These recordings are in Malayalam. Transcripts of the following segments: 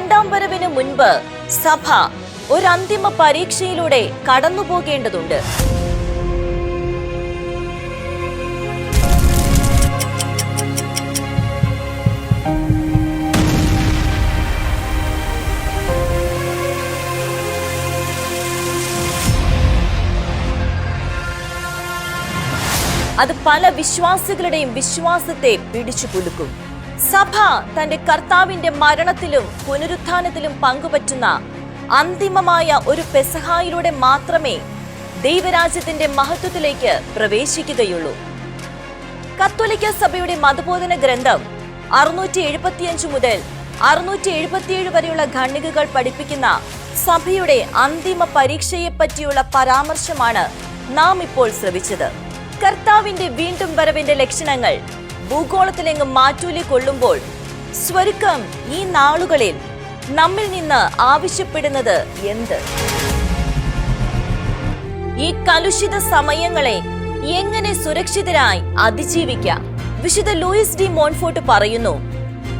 രണ്ടാം വരവിന് മുൻപ് സഭ ഒരു അന്തിമ പരീക്ഷയിലൂടെ കടന്നുപോകേണ്ടതുണ്ട്. അത് പല വിശ്വാസികളുടെയും വിശ്വാസത്തെ പിടിച്ചു കുലുക്കും. സഭ തന്റെ കർത്താവിന്റെ മരണത്തിലും പുനരുത്ഥാനത്തിലും പങ്കുപറ്റുന്ന അന്തിമമായ ഒരു പെസഹായിലൂടെ മാത്രമേ ദൈവരാജ്യത്തിന്റെ മഹത്വത്തിലേക്ക് പ്രവേശിക്കുകയുള്ളൂ. കത്തോലിക്ക സഭയുടെ മതബോധന ഗ്രന്ഥം അറുന്നൂറ്റി എഴുപത്തിയഞ്ച് മുതൽ അറുന്നൂറ്റി എഴുപത്തിയേഴ് വരെയുള്ള ഖണ്ഡികകൾ പഠിപ്പിക്കുന്ന സഭയുടെ അന്തിമ പരീക്ഷയെപ്പറ്റിയുള്ള പരാമർശമാണ് നാം ഇപ്പോൾ ശ്രവിച്ചത്. കർത്താവിന്റെ വീണ്ടും വരവിന്റെ ലക്ഷണങ്ങൾ ഭൂഗോളത്തിലെങ്ങും മാറ്റൂലി കൊള്ളുമ്പോൾ സ്വരുക്കം ഈ നാളുകളിൽ നമ്മിൽ നിന്ന് ആവശ്യപ്പെടുന്നത് എന്ത്? ഈ കലുഷിത സമയങ്ങളെ എങ്ങനെ സുരക്ഷിതരായി അതിജീവിക്കാം? വിശുദ്ധ ലൂയിസ് ഡി മോൺഫോർട്ട് പറയുന്നു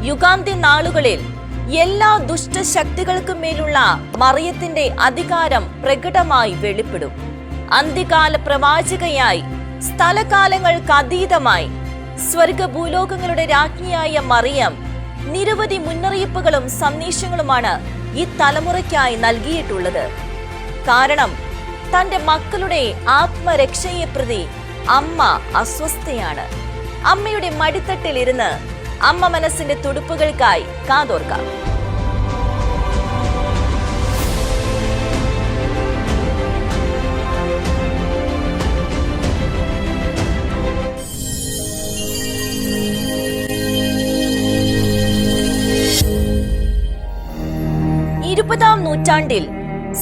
യുഗാന്തി നാളുകളിൽ എല്ലാ ദുഷ്ടശക്തികൾക്കും മേലുള്ള മറിയത്തിന്റെ അധികാരം പ്രകടമായി വെളിപ്പെടും. അന്ത്യകാല പ്രവാചകയായി സ്ഥലകാലങ്ങൾക്ക് അതീതമായി സ്വർഗ ഭൂലോകങ്ങളുടെ രാജ്ഞിയായ മറിയം. നിരവധി മുന്നറിയിപ്പുകളും സന്ദേശങ്ങളുമാണ് ഈ തലമുറയ്ക്കായി നൽകിയിട്ടുള്ളത്. കാരണം തന്റെ മക്കളുടെ ആത്മരക്ഷയെ പ്രതി അമ്മ അസ്വസ്ഥയാണ്. അമ്മയുടെ മടിത്തട്ടിലിരുന്ന് അമ്മ മനസ്സിന്റെ തുടുപ്പുകൾക്കായി കാതോർക്കാം. ഇരുപതാം നൂറ്റാണ്ടിൽ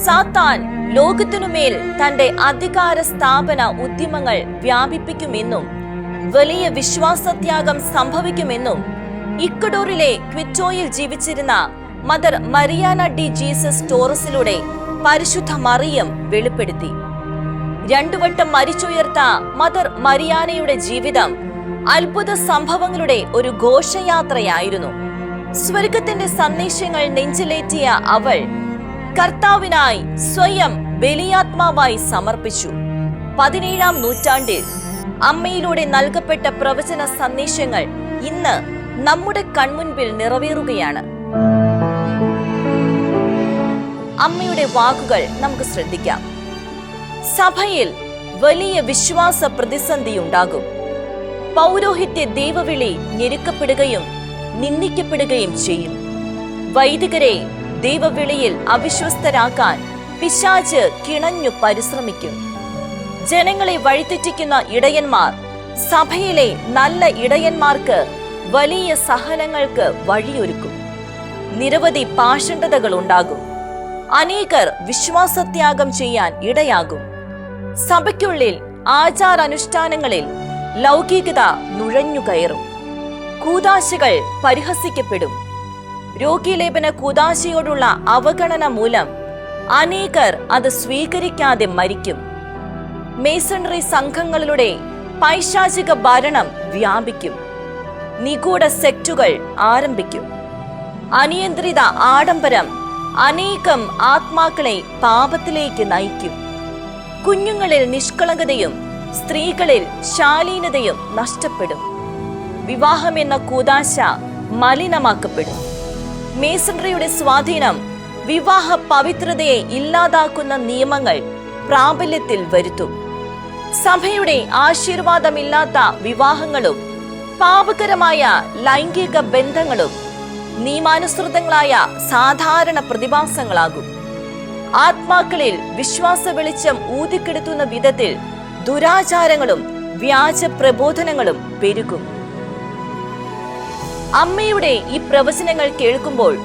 സാത്താൻ ലോകത്തിനുമേൽ തന്റെ അധികാര സ്ഥാപന ഉദ്യമങ്ങൾ വ്യാപിപ്പിക്കുമെന്നും വലിയ വിശ്വാസത്യാഗം സംഭവിക്കുമെന്നും ഇക്കഡോറിലെ ക്വിറ്റോയിൽ ജീവിച്ചിരുന്ന മദർ മരിയാന ഡി ജീസസ് ടോറസിലൂടെ പരിശുദ്ധ മറിയം വെളിപ്പെടുത്തി. രണ്ടുവട്ടം മരിച്ചുയർത്ത മദർ മരിയാനയുടെ ജീവിതം അത്ഭുത സംഭവങ്ങളുടെ ഒരു ഘോഷയാത്രയായിരുന്നു. സ്വർഗത്തിന്റെ സന്ദേശങ്ങൾ നെഞ്ചിലേറ്റിയ അവൾ കർത്താവിനായി സ്വയം ബലിയാത്മാവായി സമർപ്പിച്ചു. പതിനേഴാം നൂറ്റാണ്ടിൽ അമ്മയിലൂടെ നൽകപ്പെട്ട പ്രവചന സന്ദേശങ്ങൾ ഇന്ന് നമ്മുടെ കൺമുൻപിൽ നിറവേറുകയാണ്. അമ്മയുടെ വാക്കുകൾ നമുക്ക് ശ്രദ്ധിക്കാം. സഭയിൽ വലിയ വിശ്വാസ പ്രതിസന്ധി ഉണ്ടാകും പൗരോഹിത്യ ദൈവവിളി ഞെരുക്കപ്പെടുകയും നിന്ദിക്കപ്പെടുകയും ചെയ്യും. വൈദികരെ ദൈവവിളിയിൽ അവിശ്വസ്തരാക്കാൻ പിശാച് കിണഞ്ഞു പരിശ്രമിക്കും. ജനങ്ങളെ വഴിതെറ്റിക്കുന്ന ഇടയന്മാർ സഭയിലെ നല്ല ഇടയന്മാർക്ക് വലിയ സഹനങ്ങൾക്ക് വഴിയൊരുക്കും. നിരവധി പാഷണ്ഡതകൾ ഉണ്ടാകും. അനേകർ വിശ്വാസത്യാഗം ചെയ്യാൻ ഇടയാകും. സഭയ്ക്കുള്ളിൽ ആചാരാനുഷ്ഠാനങ്ങളിൽ ലൗകികത നുഴഞ്ഞുകയറും. കൂതാശകൾ പരിഹസിക്കപ്പെടും. രോഗിലേപന കൂതാശയോടുള്ള അവഗണന മൂലം അനേകർ അത് സ്വീകരിക്കാതെ മരിക്കും. മേസണറി സംഘങ്ങളിലൂടെ പൈശാചിക ഭരണം വ്യാപിക്കും. നിഗൂഢ സെക്റ്റുകൾ ആരംഭിക്കും. അനിയന്ത്രിത ആഡംബരം അനേകം ആത്മാക്കളെ പാപത്തിലേക്ക് നയിക്കും. കുഞ്ഞുങ്ങളിൽ നിഷ്കളങ്കതയും സ്ത്രീകളിൽ ശാലീനതയും നഷ്ടപ്പെടും. വിവാഹമെന്ന കൂതാശ മലിനമാക്കപ്പെടും. മേസൺറിയുടെ സ്വാധീനം വിവാഹ പവിത്രതയെ ഇല്ലാതാക്കുന്ന നിയമങ്ങൾ പ്രാബല്യത്തിൽ വരുത്തും. സഭയുടെ ആശീർവാദമില്ലാത്ത വിവാഹങ്ങളും പാപകരമായ ലൈംഗിക ബന്ധങ്ങളും നിയമാനുസൃതങ്ങളായ സാധാരണ പ്രതിഭാസങ്ങളാകും. ആത്മാക്കളിൽ വിശ്വാസ വെളിച്ചം ഊതിക്കെടുത്തുന്ന വിധത്തിൽ ദുരാചാരങ്ങളും വ്യാജ പ്രബോധനങ്ങളും പെരുകും. അമ്മയുടെ ഈ പ്രവചനങ്ങൾ കേൾക്കുമ്പോൾ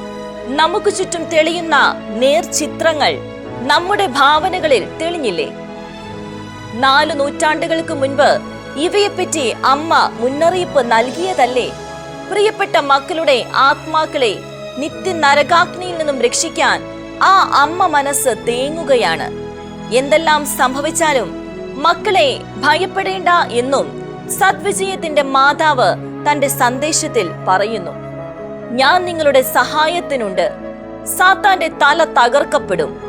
നമുക്ക് ചുറ്റും തെളിയുന്ന നേർചിത്രങ്ങൾ നമ്മുടെ ഭാവനകളിൽ തെളിഞ്ഞില്ലേ? നാല് നൂറ്റാണ്ടുകൾക്ക് മുൻപ് ഇവയെപ്പറ്റി അമ്മ മുന്നറിയിപ്പ് നൽകിയതല്ലേ? പ്രിയപ്പെട്ട മക്കളുടെ ആത്മാക്കളെ നിത്യ നരകാഗ്നിയിൽ നിന്നും രക്ഷിക്കാൻ ആ അമ്മ മനസ്സ് തേങ്ങുകയാണ്. എന്തെല്ലാം സംഭവിച്ചാലും മക്കളെ ഭയപ്പെടേണ്ട എന്നും സദ്വിജയത്തിന്റെ മാതാവ് തന്റെ സന്ദേശത്തിൽ പറയുന്നു ഞാൻ നിങ്ങളുടെ സഹായത്തിനുണ്ട്. സാത്താന്റെ തല തകർക്കപ്പെടും.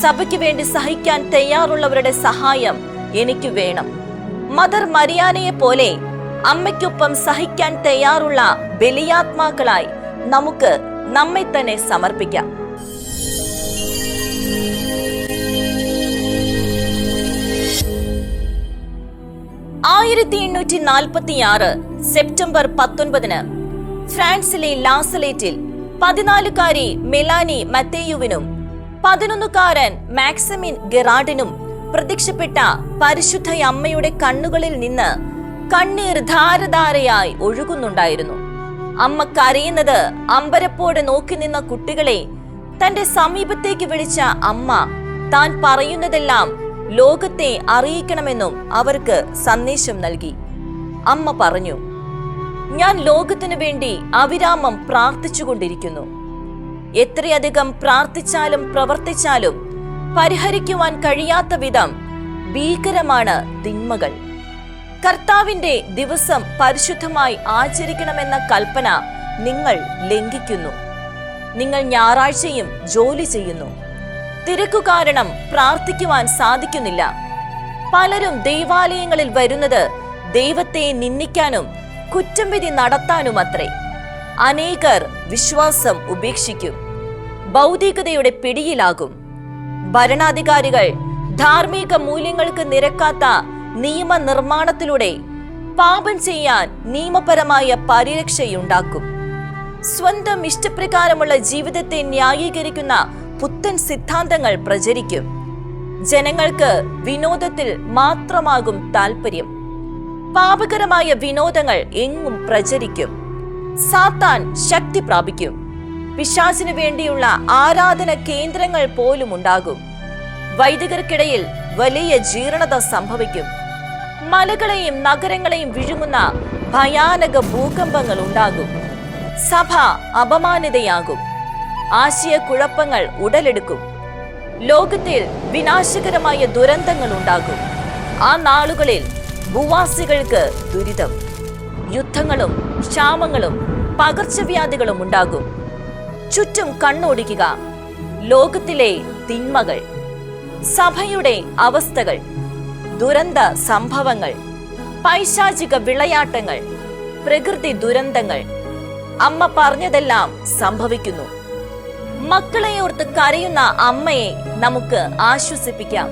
സഭയ്ക്ക് വേണ്ടി സഹിക്കാൻ തയ്യാറുള്ളവരുടെ സഹായം എനിക്ക് വേണം. മദർ മരിയാനയെ പോലെ അമ്മയ്ക്കൊപ്പം സഹിക്കാൻ തയ്യാറുള്ള ബലിയാത്മാക്കളായി നമുക്ക് നമ്മെ തന്നെ സമർപ്പിക്കാം. ആയിരത്തി എണ്ണൂറ്റി നാൽപ്പത്തി ആറ് സെപ്റ്റംബർ പത്തൊൻപതിന് ഫ്രാൻസിലെ ലാസലേറ്റിൽ പതിനാലുകാരി മെലാനി മത്തേയുവിനും പതിനൊന്നുകാരൻ മാക്സിമിൻ ഗെറാഡിനും പ്രത്യക്ഷപ്പെട്ട പരിശുദ്ധ അമ്മയുടെ കണ്ണുകളിൽ നിന്ന് കണ്ണീർ ധാരധാരയായി ഒഴുകുന്നുണ്ടായിരുന്നു. അമ്മ കരയുന്നത് അമ്പരപ്പോടെ നോക്കി നിന്ന കുട്ടികളെ തന്റെ സമീപത്തേക്ക് വിളിച്ച അമ്മ താൻ പറയുന്നതെല്ലാം ലോകത്തെ അറിയിക്കണമെന്നും അവർക്ക് സന്ദേശം നൽകി. അമ്മ പറഞ്ഞു ഞാൻ ലോകത്തിനു വേണ്ടി അവിരാമം പ്രാർത്ഥിച്ചുകൊണ്ടിരിക്കുന്നു. എത്രയധികം പ്രാർത്ഥിച്ചാലും പ്രവർത്തിച്ചാലും പരിഹരിക്കുവാൻ കഴിയാത്ത വിധം ഭീകരമാണ് തിന്മകൾ. കർത്താവിന്റെ ദിവസം പരിശുദ്ധമായി ആചരിക്കണമെന്ന കൽപ്പന നിങ്ങൾ ലംഘിക്കുന്നു. നിങ്ങൾ ഞായറാഴ്ചയും ജോലി ചെയ്യുന്നു. തിരക്കു കാരണം പ്രാർത്ഥിക്കുവാൻ സാധിക്കുന്നില്ല. പലരും ദൈവാലയങ്ങളിൽ വരുന്നത് ദൈവത്തെ നിന്ദിക്കാനും കുറ്റം വിധി നടത്താനുമത്രേ. അനേകർ വിശ്വാസം ഉപേക്ഷിക്കും. ഭൗതികതയുടെ പിടിയിലാകും. ഭരണാധികാരികൾ ധാർമ്മിക മൂല്യങ്ങൾക്ക് നിരക്കാത്ത നിയമനിർമ്മാണത്തിലൂടെ പാപം ചെയ്യാൻ നിയമപരമായ പരിരക്ഷയുണ്ടാക്കും. സ്വന്തം ഇഷ്ടപ്രകാരമുള്ള ജീവിതത്തെ ന്യായീകരിക്കുന്ന പുത്തൻ സിദ്ധാന്തങ്ങൾ പ്രചരിക്കും. ജനങ്ങൾക്ക് വിനോദത്തിൽ മാത്രമാകും താല്പര്യം പാപകരമായ വിനോദങ്ങൾ എങ്ങും പ്രചരിക്കും. സാത്താൻ ശക്തി പ്രാപിക്കും. പിശാചിനു വേണ്ടിയുള്ള ആരാധന കേന്ദ്രങ്ങൾ പോലും ഉണ്ടാകും. വൈദികർക്കിടയിൽ വലിയ ജീർണത സംഭവിക്കും. മലകളെയും നഗരങ്ങളെയും വിഴുങ്ങുന്ന ഭയാനക ഭൂകമ്പങ്ങൾ ഉണ്ടാകും. സഭ അപമാനിതയാകും. ആശയക്കുഴപ്പങ്ങൾ ഉടലെടുക്കും. ലോകത്തിൽ വിനാശകരമായ ദുരന്തങ്ങൾ ഉണ്ടാകും ആ നാളുകളിൽ ഭൂവാസികൾക്ക് ദുരിതം യുദ്ധങ്ങളും ക്ഷാമങ്ങളും പകർച്ചവ്യാധികളും ഉണ്ടാകും. ചുറ്റും കണ്ണോടിക്കുക ലോകത്തിലെ തിന്മകൾ സഭയുടെ അവസ്ഥകൾ ദുരന്ത സംഭവങ്ങൾ പൈശാചിക വിളയാട്ടങ്ങൾ പ്രകൃതി ദുരന്തങ്ങൾ അമ്മ പറഞ്ഞതെല്ലാം സംഭവിക്കുന്നു. മക്കളെ ഓർത്ത് കരയുന്ന അമ്മയെ നമുക്ക് ആശ്വസിപ്പിക്കാം.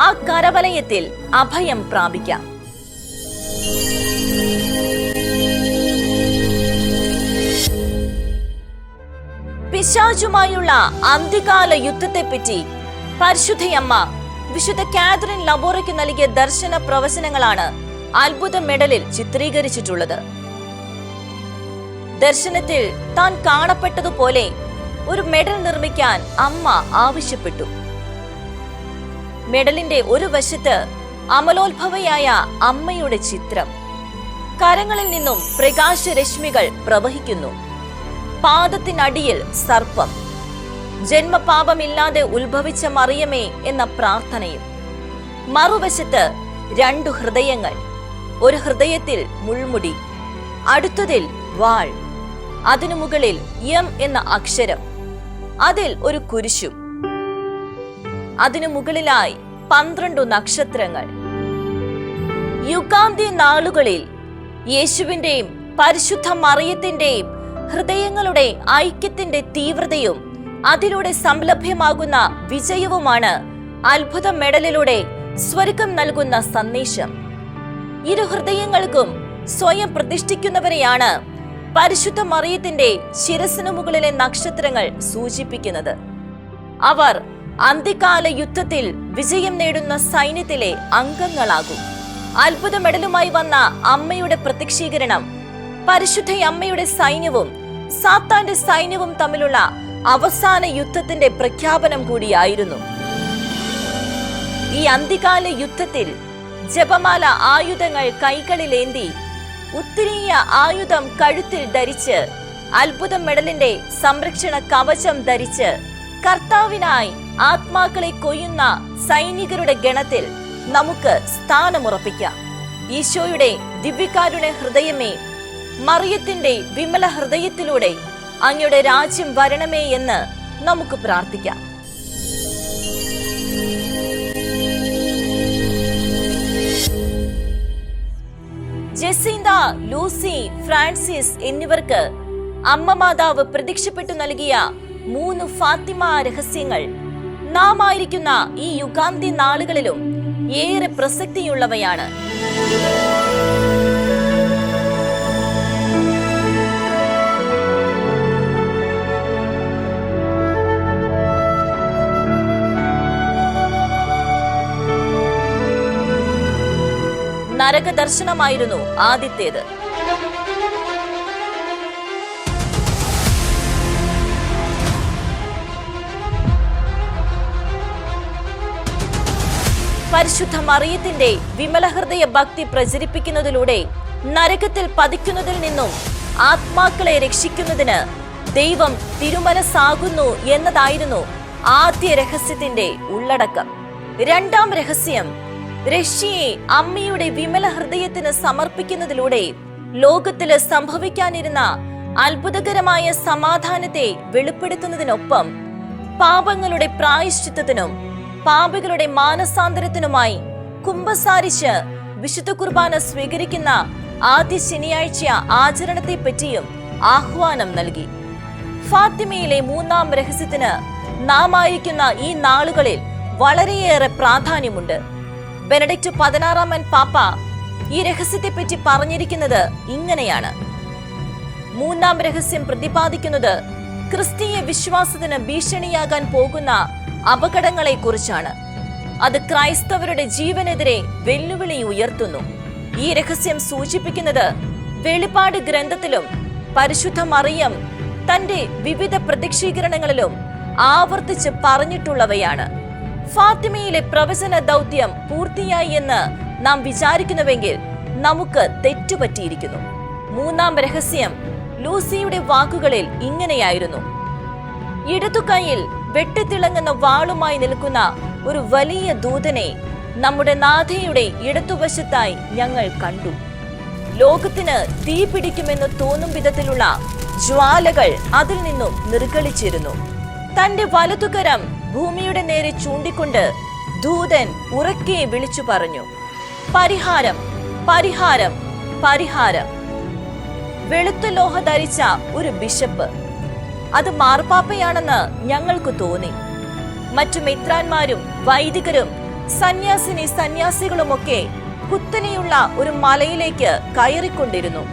ആ കരവലയത്തിൽ അഭയം പ്രാപിക്കാം. പിശാചുമായുള്ള അന്ത്യകാല യുദ്ധത്തെപ്പറ്റി പരിശുദ്ധയമ്മ വിശുദ്ധ കാതറിൻ ലബോറയ്ക്ക് നൽകിയ ദർശന പ്രവചനങ്ങളാണ് അത്ഭുത മെഡലിൽ ചിത്രീകരിച്ചിട്ടുള്ളത്. ദർശനത്തിൽ താൻ കാണപ്പെട്ടതുപോലെ ഒരു മെഡൽ നിർമ്മിക്കാൻ അമ്മ ആവശ്യപ്പെട്ടു. മെഡലിന്റെ ഒരു വശത്ത് അമലോത്ഭവയായ അമ്മയുടെ ചിത്രം. കരങ്ങളിൽ നിന്നും പ്രകാശരശ്മികൾ പ്രവഹിക്കുന്നു. പാദത്തിനടിയിൽ സർപ്പം. ജന്മപാപമില്ലാതെ ഉത്ഭവിച്ച മറിയമേ എന്ന പ്രാർത്ഥനയും. മറുവശത്ത് രണ്ടു ഹൃദയങ്ങൾ. ഒരു ഹൃദയത്തിൽ മുൾമുടി. അടുത്തതിൽ വാൾ. അതിനു മുകളിൽ എം എന്ന അക്ഷരം. അതിൽ ഒരു കുരിശും. അതിനു മുകളിലായി പന്ത്രണ്ടു നക്ഷത്രങ്ങൾ. യുഗാന്തി നാളുകളിൽ യേശുവിന്റെയും പരിശുദ്ധ മറിയത്തിന്റെയും ഹൃദയങ്ങളുടെ ഐക്യത്തിന്റെ തീവ്രതയും അതിലൂടെ സംലഭ്യമാകുന്ന വിജയവുമാണ് അത്ഭുത മെഡലിലൂടെ സ്വർഗം നൽകുന്ന സന്ദേശം. ഇരു ഹൃദയങ്ങൾക്കും സ്വയം പ്രതിഷ്ഠിക്കുന്നവരെയാണ് പരിശുദ്ധ മറിയത്തിന്റെ ശിരസിനു മുകളിലെ നക്ഷത്രങ്ങൾ സൂചിപ്പിക്കുന്നത്. അവർ അന്ത്യകാല യുദ്ധത്തിൽ വിജയം നേടുന്ന സൈന്യത്തിലെ അംഗങ്ങളാകും. അത്ഭുത മെഡലുമായി വന്ന അമ്മയുടെ പ്രത്യക്ഷീകരണം പരിശുദ്ധ അമ്മയുടെ സൈന്യവും സാത്താന്റെ സൈന്യവും തമ്മിലുള്ള അവസാന യുദ്ധത്തിന്റെ പ്രഖ്യാപനം കൂടിയായിരുന്നു. ഈ അന്തികാല യുദ്ധത്തിൽ ജപമാല ആയുധങ്ങൾ കൈകളിലേന്തി ഉത്തിരീയ ആയുധം കഴുത്തിൽ ധരിച്ച് അത്ഭുത മെഡലിന്റെ സംരക്ഷണ കവചം ധരിച്ച് കർത്താവിനായി ആത്മാക്കളെ കൊയ്യുന്ന സൈനികരുടെ ഗണത്തിൽ നമുക്ക് സ്ഥാനമുറപ്പിക്കാം. ഈശോയുടെ ദിവ്യകാരുടെ ഹൃദയമേ മറിയത്തിന്റെ വിമല ഹൃദയത്തിലൂടെ അങ്ങയുടെ രാജ്യം വരണമേ എന്ന് നമുക്ക് പ്രാർത്ഥിക്കാം. ജെസിന്ത ലൂസി ഫ്രാൻസിസ് എന്നിവർക്ക് അമ്മ മാതാവ് പ്രത്യക്ഷപ്പെട്ടു നൽകിയ മൂന്ന് ഫാത്തിമ രഹസ്യങ്ങൾ. നാം ആയിരിക്കുന്ന ഈ യുഗാന്തി നാളുകളിലും ഏറെ പ്രസക്തിയുള്ളവയാണ്. നരക ദർശനമായിരുന്നു ആദ്യത്തേത്. പരിശുദ്ധ മറിയത്തിന്റെ വിമലഹൃദയ ഭക്തി പ്രചരിപ്പിക്കുന്നതിലൂടെ നരകത്തിൽ പതിക്കുന്നതിൽ നിന്നും ആത്മാക്കളെ രക്ഷിക്കുന്നതിന് ദൈവം തിരുമനസാകുന്നു എന്നതായിരുന്നു ആദ്യ രഹസ്യത്തിന്റെ ഉള്ളടക്കം. രണ്ടാം രഹസ്യം റഷ്യയെ അമ്മയുടെ വിമല ഹൃദയത്തിന് സമർപ്പിക്കുന്നതിലൂടെ ലോകത്തിൽ സംഭവിക്കാനിരുന്ന അത്ഭുതകരമായ സമാധാനത്തെ വെളിപ്പെടുത്തുന്നതിനൊപ്പം പാപങ്ങളുടെ പ്രായശ്ചിത്തത്തിനും പാപികളുടെ മാനസാന്തരത്തിനുമായി കുംഭസാരിച്ച് വിശുദ്ധ കുർബാന സ്വീകരിക്കുന്ന ആദ്യ ശനിയാഴ്ച ആചരണത്തെ പറ്റിയും ആഹ്വാനം നൽകി. ഫാത്തിമയിലെ മൂന്നാം രഹസ്യത്തിന് നാം ആയിരിക്കുന്ന ഈ നാളുകളിൽ വളരെയേറെ പ്രാധാന്യമുണ്ട്. ബെനഡിക്റ്റ് പതിനാറാമൻ പാപ്പ ഈ രഹസ്യത്തെപ്പറ്റി പറഞ്ഞിരിക്കുന്നത് ഇങ്ങനെയാണ്. മൂന്നാം രഹസ്യം പ്രതിപാദിക്കുന്നത് ക്രിസ്തീയ വിശ്വാസത്തിന് ഭീഷണിയാകാൻ പോകുന്ന അപകടങ്ങളെ കുറിച്ചാണ് അത് ക്രൈസ്തവരുടെ ജീവനെതിരെ വെല്ലുവിളി ഉയർത്തുന്നു. ഈ രഹസ്യം സൂചിപ്പിക്കുന്നത് വെളിപാട് ഗ്രന്ഥത്തിലും പരിശുദ്ധ മറിയം തന്റെ വിവിധ പ്രത്യക്ഷീകരണങ്ങളിലും ആവർത്തിച്ച് പറഞ്ഞിട്ടുള്ളവയാണ്. ഫാത്തിമയിലെ പ്രവചന ദൗത്യം പൂർത്തിയായി എന്ന് നാം വിചാരിക്കുന്നുവെങ്കിൽ നമുക്ക് തെറ്റുപറ്റിയിരിക്കുന്നു. മൂന്നാം രഹസ്യം ലൂസിയുടെ വാക്കുകളിൽ ഇങ്ങനെയായിരുന്നു. ഇടതുകൈയിൽ വെട്ടിത്തിളങ്ങുന്ന വാളുമായി നിൽക്കുന്ന ഒരു വലിയ ദൂതനെ നമ്മുടെ നാഥയുടെ ഇടതുവശത്തായി ഞങ്ങൾ കണ്ടു. ലോകത്തിന് തീ പിടിക്കുമെന്ന് തോന്നും വിധത്തിലുള്ള ജ്വാലകൾ അതിൽ നിന്നും നിർഗളിച്ചിരുന്നു. തന്റെ വലതുകരം ഭൂമിയുടെ നേരെ ചൂണ്ടിക്കൊണ്ട് ദൂതൻ ഉറക്കെ വിളിച്ചു പറഞ്ഞു പരിഹാരം പരിഹാരം പരിഹാരം. വെളുത്ത ലോഹ ധരിച്ച ഒരു ബിഷപ്പ് അത് മാർപ്പാപ്പയാണെന്ന് ഞങ്ങൾക്ക് തോന്നി. മറ്റു മിത്രാന്മാരും വൈദികരും സന്യാസിനി സന്യാസികളുമൊക്കെ കുത്തനെയുള്ള ഒരു മലയിലേക്ക് കയറിക്കൊണ്ടിരുന്നു.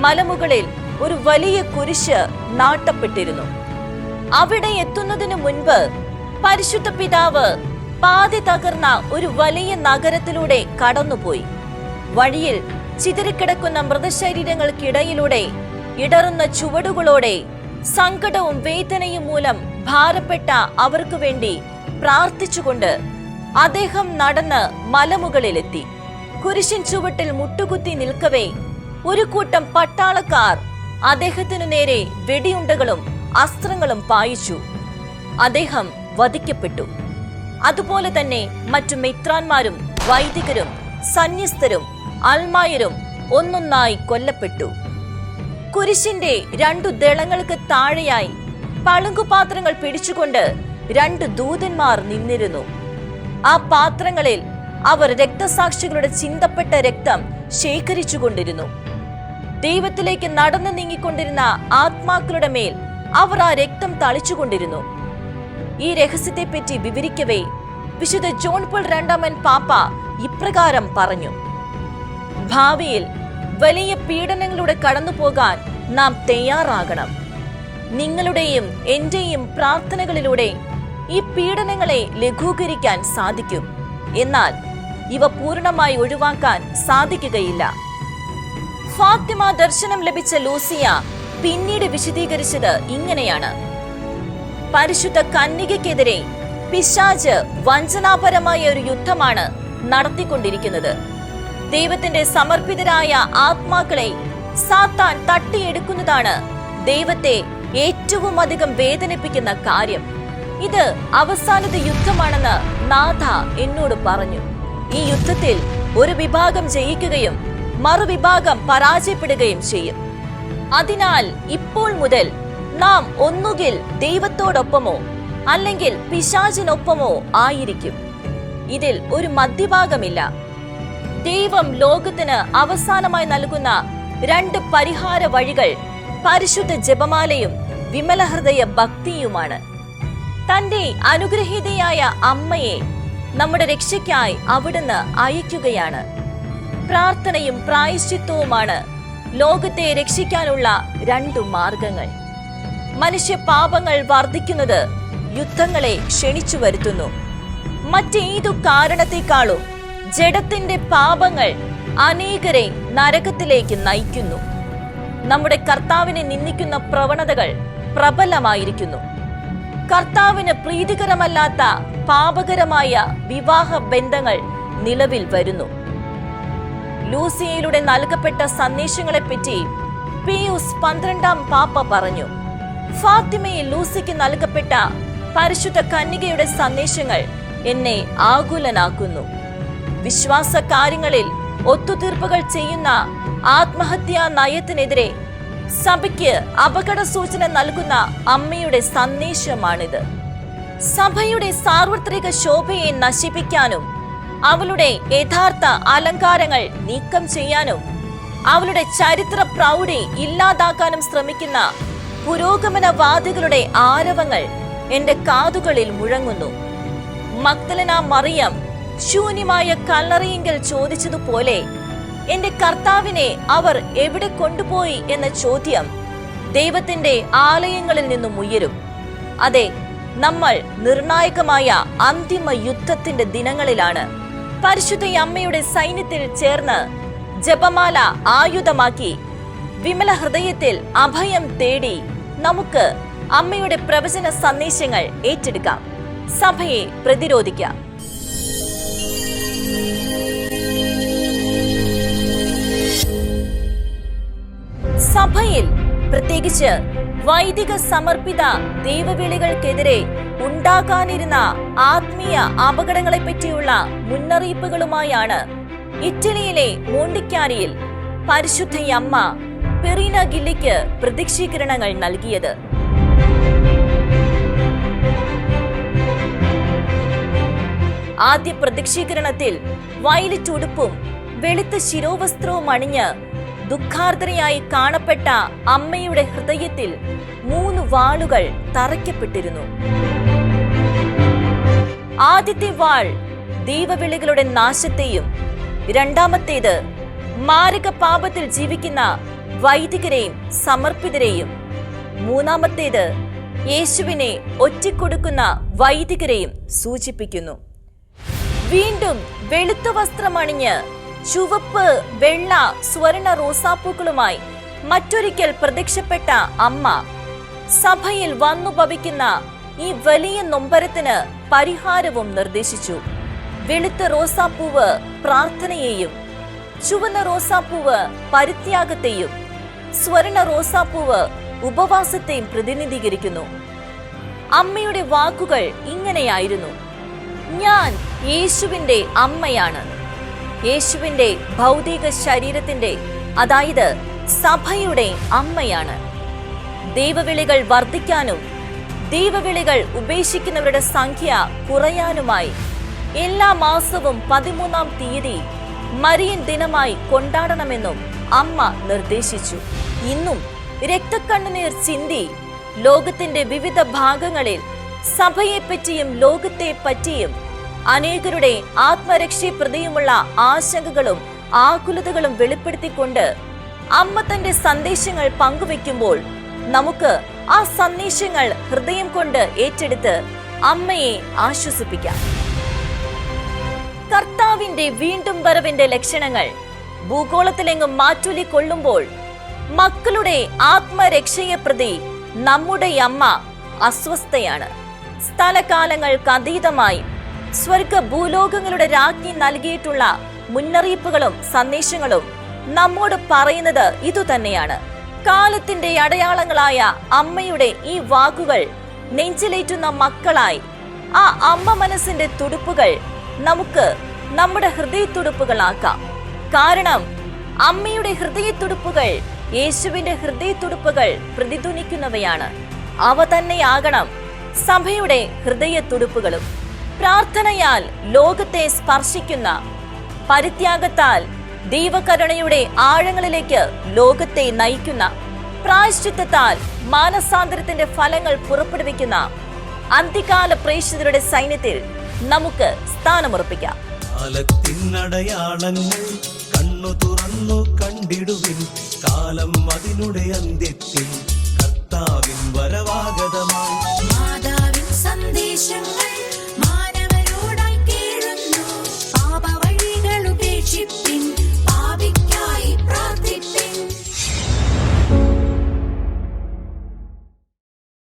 മലമുകളിൽ ഒരു വലിയ കുരിശ് നാട്ടപ്പെട്ടിരുന്നു. അവിടെ എത്തുന്നതിനു മുൻപ് പരിശുദ്ധ പിതാവ് പാതി തകർന്ന ഒരു വലിയ നഗരത്തിലൂടെ കടന്നുപോയി. വഴിയിൽ ചിതറിക്കിടക്കുന്ന മൃതശരീരങ്ങൾക്കിടയിലൂടെ ഇടറുന്ന ചുവടുകളോടെ സങ്കടവും വേദനയും മൂലം ഭാരപ്പെട്ട അവർക്കു വേണ്ടി പ്രാർത്ഥിച്ചുകൊണ്ട് അദ്ദേഹം നടന്ന് മലമുകളിലെത്തി. കുരിശിൻ ചുവട്ടിൽ മുട്ടുകുത്തി നിൽക്കവേ ഒരു കൂട്ടം പട്ടാളക്കാർ അദ്ദേഹത്തിനു നേരെ വെടിയുണ്ടകളും അസ്ത്രങ്ങളും പായിച്ചു. അദ്ദേഹം വധിക്കപ്പെട്ടു. അതുപോലെ തന്നെ മറ്റു മിത്രാന്മാരും വൈദികരും സന്യസ്തരും അൽമായരും ഒന്നൊന്നായി കൊല്ലപ്പെട്ടു. കുരിശിന്റെ രണ്ടു ദളങ്ങൾക്ക് താഴെയായി പളുങ്കുപാത്രങ്ങൾ പിടിച്ചുകൊണ്ട് രണ്ട് ദൂതന്മാർ നിന്നിരുന്നു. ആ പാത്രങ്ങളിൽ അവർ രക്തസാക്ഷികളുടെ ചിന്തപ്പെട്ട രക്തം ശേഖരിച്ചുകൊണ്ടിരുന്നു. ദൈവത്തിലേക്ക് നടന്നു നീങ്ങിക്കൊണ്ടിരുന്ന ആത്മാക്കളുടെ മേൽ അവർ ആ രക്തം തളിച്ചുകൊണ്ടിരുന്നു. ഈ രഹസ്യത്തെപ്പറ്റി വിവരിക്കവേ വിശുദ്ധ ജോൺ പോൾ രണ്ടാമൻ പാപ്പ ഇപ്രകാരം പറഞ്ഞു. ഭാവിയിൽ വലിയ പീഡനങ്ങളുടെ കടന്നു പോകാൻ നാം തയ്യാറാകണം. നിങ്ങളുടെയും എന്റെയും പ്രാർത്ഥനകളിലൂടെ ഈ പീഡനങ്ങളെ ലഘൂകരിക്കാൻ സാധിക്കും. എന്നാൽ ഇവ പൂർണമായി ഒഴിവാക്കാൻ സാധിക്കുകയില്ല. ഫാത്തിമ ദർശനം ലഭിച്ച ലൂസിയ പിന്നീട് വിശദീകരിച്ചത് ഇങ്ങനെയാണ്. പരിശുദ്ധ കന്യകയ്ക്കെതിരെ പിശാജ് വഞ്ചനാപരമായ ഒരു യുദ്ധമാണ് നടത്തിക്കൊണ്ടിരിക്കുന്നത്. ദൈവത്തിന്റെ സമർപ്പിതരായ ആത്മാക്കളെ സാത്താൻ തട്ടിയെടുക്കുന്നതാണ് ദൈവത്തെ ഏറ്റവും അധികം വേദനിപ്പിക്കുന്ന കാര്യം. ഇത് അവസാനത്തെ യുദ്ധമാണെന്ന് നാഥ എന്നോട് പറഞ്ഞു. ഈ യുദ്ധത്തിൽ ഒരു വിഭാഗം ജയിക്കുകയും മറുവിഭാഗം പരാജയപ്പെടുകയും ചെയ്യും. അതിനാൽ ഇപ്പോൾ മുതൽ നാം ഒന്നുകിൽ ദൈവത്തോടൊപ്പമോ അല്ലെങ്കിൽ പിശാചിനൊപ്പമോ ആയിരിക്കും. ഇതിൽ ഒരു മധ്യഭാഗമില്ല. ദൈവം ലോകത്തിന് അവസാനമായി നൽകുന്ന രണ്ട് പരിഹാര വഴികൾ പരിശുദ്ധ ജപമാലയും വിമലഹൃദയ ഭക്തിയുമാണ്. തന്റെ അനുഗ്രഹീതയായ അമ്മയെ നമ്മുടെ രക്ഷയ്ക്കായി അവിടുന്ന് അയക്കുകയാണ്. പ്രാർത്ഥനയും പ്രായശ്ചിത്വവുമാണ് ലോകത്തെ രക്ഷിക്കാനുള്ള രണ്ടു മാർഗങ്ങൾ. മനുഷ്യ പാപങ്ങൾ വർദ്ധിക്കുന്നത് യുദ്ധങ്ങളെ ക്ഷണിച്ചു വരുത്തുന്നു. മറ്റേതു കാരണത്തെക്കാളും ജഡത്തിന്റെ പാപങ്ങൾ അനേകരെ നരകത്തിലേക്ക് നയിക്കുന്നു. നമ്മുടെ കർത്താവിനെ നിന്ദിക്കുന്ന പ്രവണതകൾ പ്രബലമായിരിക്കുന്നു. കർത്താവിന് പ്രീതികരമല്ലാത്ത പാപകരമായ വിവാഹ ബന്ധങ്ങൾ നിലവിൽ വരുന്നു. ലൂസിയയിലൂടെ നൽകപ്പെട്ട സന്ദേശങ്ങളെപ്പറ്റി പിയൂസ് പന്ത്രണ്ടാം പാപ്പ പറഞ്ഞു. ഫാത്തിമയിൽ ലൂസിക്ക് നൽകപ്പെട്ട പരിശുദ്ധ കന്യകയുടെ സന്ദേശങ്ങൾ എന്നെ ആകുലനാക്കുന്നു. വിശ്വാസ കാര്യങ്ങളിൽ ഒത്തുതീർപ്പുകൾ ചെയ്യുന്ന ആത്മഹത്യാ നയത്തിനെതിരെ സഭയ്ക്ക് അപകട സൂചന നൽകുന്ന അമ്മയുടെ സന്ദേശമാണിത്. സഭയുടെ സാർവത്രിക ശോഭയെ നശിപ്പിക്കാനും അവളുടെ യഥാർത്ഥ അലങ്കാരങ്ങൾ നീക്കം ചെയ്യാനും അവളുടെ ചരിത്ര പ്രൗഢി ഇല്ലാതാക്കാനും ശ്രമിക്കുന്ന പുരോഗമനവാദികളുടെ ആരവങ്ങൾ എന്റെ കാതുകളിൽ മുഴങ്ങുന്നു. മക്തലന മറിയം ശൂന്യമായ കല്ലറിയെങ്കിൽ ചോദിച്ചതുപോലെ എന്റെ കർത്താവിനെ അവർ എവിടെ കൊണ്ടുപോയി എന്ന ചോദ്യം ദൈവത്തിന്റെ ആലയങ്ങളിൽ നിന്നും ഉയരും. അതെ നമ്മൾ നിർണായകമായ അന്തിമ യുദ്ധത്തിന്റെ ദിനങ്ങളിലാണ്. പരിശുദ്ധ അമ്മയുടെ സൈന്യത്തിൽ ചേർന്ന് ജപമാല ആയുധമാക്കി വിമല ഹൃദയത്തിൽ അഭയം തേടി നമുക്ക് അമ്മയുടെ പ്രവചന സന്ദേശങ്ങൾ ഏറ്റെടുക്കാം. സഭയെ പ്രതിരോധിക്കാം. സഭയിൽ പ്രത്യേകിച്ച് വൈദിക സമർപ്പിത ദൈവവിളികൾക്കെതിരെ ഉണ്ടാകാനിരുന്ന ആത്മീയ അപകടങ്ങളെ പറ്റിയുള്ള മുന്നറിയിപ്പുകളുമായാണ് ഇറ്റലിയിലെ മോണ്ടിക്കാരിയിൽ പരിശുദ്ധയമ്മ പെറീന ഗില്ലിക്ക് പ്രതീക്ഷീകരണങ്ങൾ നൽകിയത്. ആദ്യ പ്രതീക്ഷീകരണത്തിൽ വയലറ്റ് ഉടുപ്പും വെളുത്ത ശിരോവസ്ത്രവും അണിഞ്ഞ് ദുഃഖാർദ്രയായി കാണപ്പെട്ട അമ്മയുടെ ഹൃദയത്തിൽ മൂന്ന് വാളുകൾ തറയ്ക്കപ്പെട്ടിരുന്നു. ആദ്യത്തെ വാൾ ദൈവവിളികളുടെ നാശത്തെയും രണ്ടാമത്തേത് മാരക പാപത്തിൽ ജീവിക്കുന്ന വൈദികരെയും സമർപ്പിതരെയും മൂന്നാമത്തേത് യേശുവിനെ ഒറ്റിക്കൊടുക്കുന്ന വൈദികരെയും സൂചിപ്പിക്കുന്നു. വീണ്ടും വെളുത്ത വസ്ത്രമണിഞ്ഞ് ചുവപ്പ് വെള്ള സ്വർണ റോസാപ്പൂക്കളുമായി മറ്റൊരിക്കൽ പ്രത്യക്ഷപ്പെട്ട അമ്മ. സഭയിൽ വന്നു ഭവിക്കുന്ന ഈ വലിയ നൊമ്പരത്തിന് പരിഹാരവും നിർദ്ദേശിച്ചു. വെളുത്ത റോസാപ്പൂവ് പ്രാർത്ഥനയെയും ചുവന്ന റോസാപ്പൂവ് പരിത്യാഗത്തെയും സ്വർണ റോസാപ്പൂവ് ഉപവാസത്തെയും പ്രതിനിധീകരിക്കുന്നു. അമ്മയുടെ വാക്കുകൾ ഇങ്ങനെയായിരുന്നു. ഞാൻ യേശുവിന്റെ അമ്മയാണ്. യേശുവിന്റെ ഭൗതിക ശരീരത്തിന്റെ അതായത് സഭയുടെ അമ്മയാണ്. ദൈവവിളികൾ വർദ്ധിക്കാനും ദൈവവിളികൾ ഉപേക്ഷിക്കുന്നവരുടെ സംഖ്യ കുറയാനുമായി എല്ലാ മാസവും പതിമൂന്നാം തീയതി മരിയൻ ദിനമായി കൊണ്ടാടണമെന്നും അമ്മ നിർദ്ദേശിച്ചു. ഇന്നും രക്തക്കണ്ണുനീർ ചിന്തി ലോകത്തിന്റെ വിവിധ ഭാഗങ്ങളിൽ സഭയെപ്പറ്റിയും ലോകത്തെ പറ്റിയും അനേകരുടെ ആത്മരക്ഷപ്രതിയുമുള്ള ആശങ്കകളും ആകുലതകളും വെളിപ്പെടുത്തിക്കൊണ്ട് അമ്മ തന്റെ സന്ദേശങ്ങൾ പങ്കുവെക്കുമ്പോൾ നമുക്ക് ആ സന്ദേശങ്ങൾ ഹൃദയം കൊണ്ട് ഏറ്റെടുത്ത് അമ്മയെ ആശ്വസിപ്പിക്കാം. കർത്താവിന്റെ വീണ്ടും വരവിന്റെ ലക്ഷണങ്ങൾ ഭൂഗോളത്തിലെങ്ങും മാറ്റൊലി കൊള്ളുമ്പോൾ മക്കളുടെ ആത്മരക്ഷയെ പ്രതി നമ്മുടെ അമ്മ അസ്വസ്ഥയാണ്. സ്ഥലകാലങ്ങൾക്ക് അതീതമായി സ്വർഗ ഭൂലോകങ്ങളുടെ രാജ്ഞി നൽകിയിട്ടുള്ള മുന്നറിയിപ്പുകളും സന്ദേശങ്ങളും നമ്മോട് പറയുന്നത് ഇതുതന്നെയാണ് കാലത്തിന്റെ അടയാളങ്ങളായ അമ്മയുടെ ഈ വാക്കുകൾ നെഞ്ചിലേറ്റുന്ന മക്കളായി ആ അമ്മ മനസ്സിന്റെ തുടുപ്പുകൾ നമുക്ക് നമ്മുടെ ഹൃദയത്തുടുപ്പുകളാക്കാം. കാരണം അമ്മയുടെ ഹൃദയത്തുടുപ്പുകൾ യേശുവിന്റെ ഹൃദയത്തുടുപ്പുകൾ പ്രതിധ്വനിക്കുന്നവയാണ്. അവ തന്നെയാകണം സഭയുടെ ഹൃദയത്തുടുപ്പുകളും. പ്രാർത്ഥനയാൽ ലോകത്തെ സ്പർശിക്കുന്ന പരിത്യാഗത്താൽ ദൈവകരുണയുടെ ആഴങ്ങളിലേക്ക് ലോകത്തെ നയിക്കുന്ന പ്രായശ്ചിത്തത്താൽ മാനസാന്തരത്തിന്റെ ഫലങ്ങൾ പുറപ്പെടുവിക്കുന്ന അന്ത്യകാല പ്രേക്ഷിതരുടെ സൈന്യത്തിൽ നമുക്ക് സ്ഥാനമുറപ്പിക്കാം. കാലത്തിനടയാളങ്ങൾ കാലം അന്ത്യത്തിൽ കർത്താവിൻ വരവാഗതമായി. മാതാവിൻ സന്ദേശങ്ങൾ